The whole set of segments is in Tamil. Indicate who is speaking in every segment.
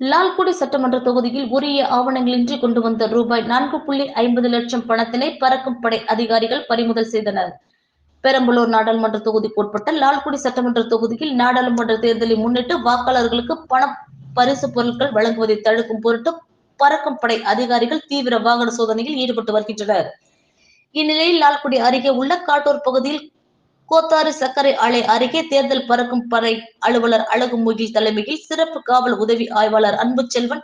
Speaker 1: லால்குடி சட்டமன்ற தொகுதியில் உரிய ஆவணங்களின்றி கொண்டு வந்த ரூபாய் நான்கு புள்ளி ஐம்பது லட்சம் பணத்தினை பறக்கும் படை அதிகாரிகள் பறிமுதல் செய்தனர். பெரம்பலூர் நாடாளுமன்ற தொகுதிக்கு உட்பட்ட லால்குடி சட்டமன்ற தொகுதியில் நாடாளுமன்ற தேர்தலை முன்னிட்டு வாக்காளர்களுக்கு பண பரிசு பொருட்கள் வழங்குவதை தடுக்கும் பொருட்டு பறக்கும் படை அதிகாரிகள் தீவிர வாகன சோதனையில் ஈடுபட்டு வருகின்றனர். இந்நிலையில் லால்குடி அருகே உள்ள காட்டூர் பகுதியில் கோத்தாறு சர்க்கரை ஆலை அருகே தேர்தல் பறக்கும் படை அலுவலர் அழகுமுகில் தலைமையில் சிறப்பு காவல் உதவி ஆய்வாளர் அன்புச்செல்வன்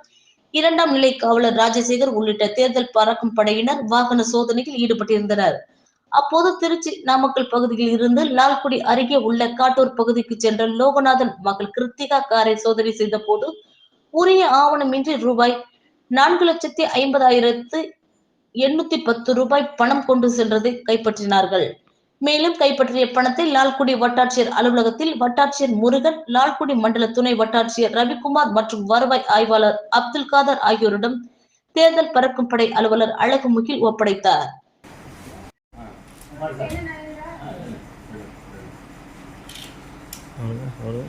Speaker 1: இரண்டாம் நிலை காவலர் ராஜசேகர் உள்ளிட்ட தேர்தல் பறக்கும் படையினர் வாகன சோதனையில் ஈடுபட்டிருந்தனர். அப்போது திருச்சி நாமக்கல் பகுதியில் இருந்து லால்குடி அருகே உள்ள காட்டூர் பகுதிக்கு சென்ற லோகநாதன் மகள் கிருத்திகா காரை சோதனை செய்த போது உரிய ஆவணமின்றி ரூபாய் நான்கு லட்சத்தி ஐம்பதாயிரத்து எண்ணூத்தி பத்து ரூபாய் பணம் கொண்டு சென்றதை கைப்பற்றினார்கள். மேலும் கைப்பற்றிய பணத்தை லால்குடி வட்டாட்சியர் அலுவலகத்தில் வட்டாட்சியர் முருகன் லால்குடி மண்டல துணை வட்டாட்சியர் ரவிக்குமார் மற்றும் வருவாய் ஆய்வாளர் அப்துல் காதர் ஆகியோரிடம் தேர்தல் பறக்கும் படை அலுவலர் அழகுமுகில் ஒப்படைத்தார்
Speaker 2: அவ்வளோ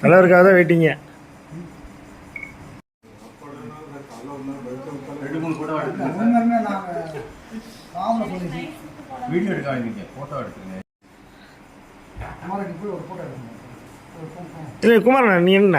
Speaker 2: தலைவருக்காக தான் வெயிட்டிங்க.
Speaker 3: வீடியோ எடுக்க வேண்டிய
Speaker 4: ஃபோட்டோ
Speaker 2: இல்லை குமாரண்ணா நீ என்ன?